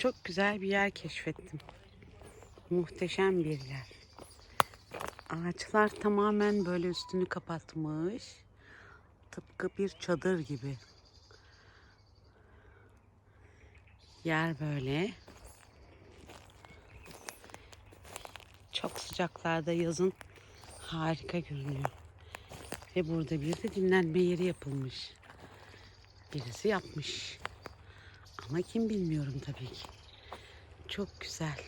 Çok güzel bir yer keşfettim. Muhteşem bir yer. Ağaçlar tamamen böyle üstünü kapatmış. Tıpkı bir çadır gibi. Yer böyle. Çok sıcaklarda yazın harika görünüyor. Ve burada bir de dinlenme yeri yapılmış. Birisi yapmış. Ama kim bilmiyorum tabii ki. Çok güzel.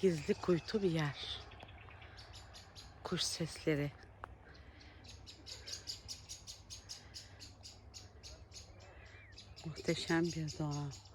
Gizli kuytu bir yer. Kuş sesleri. Muhteşem bir doğa.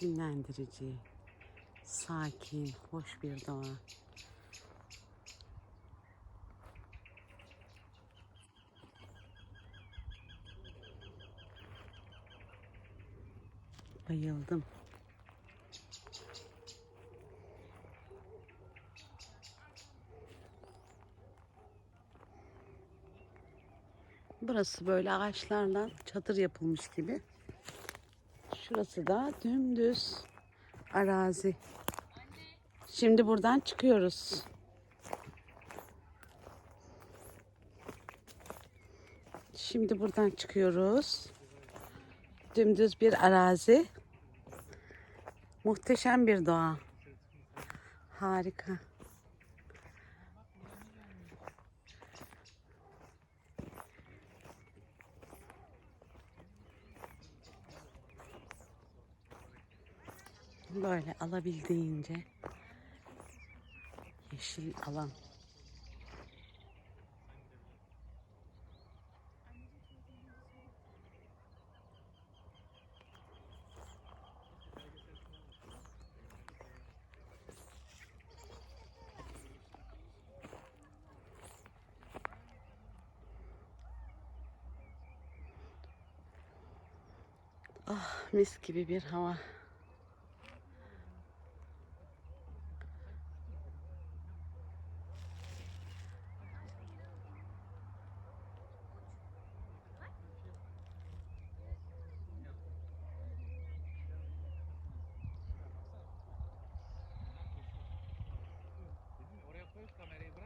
Dinlendirici, sakin, hoş bir doğa. Bayıldım. Burası böyle ağaçlarla çadır yapılmış gibi. Şurası da dümdüz arazi. Şimdi buradan çıkıyoruz. Şimdi buradan çıkıyoruz. Dümdüz bir arazi. Muhteşem bir doğa. Harika. Böyle alabildiğince yeşil alan. Ah mis gibi bir hava. Welcome, everyone.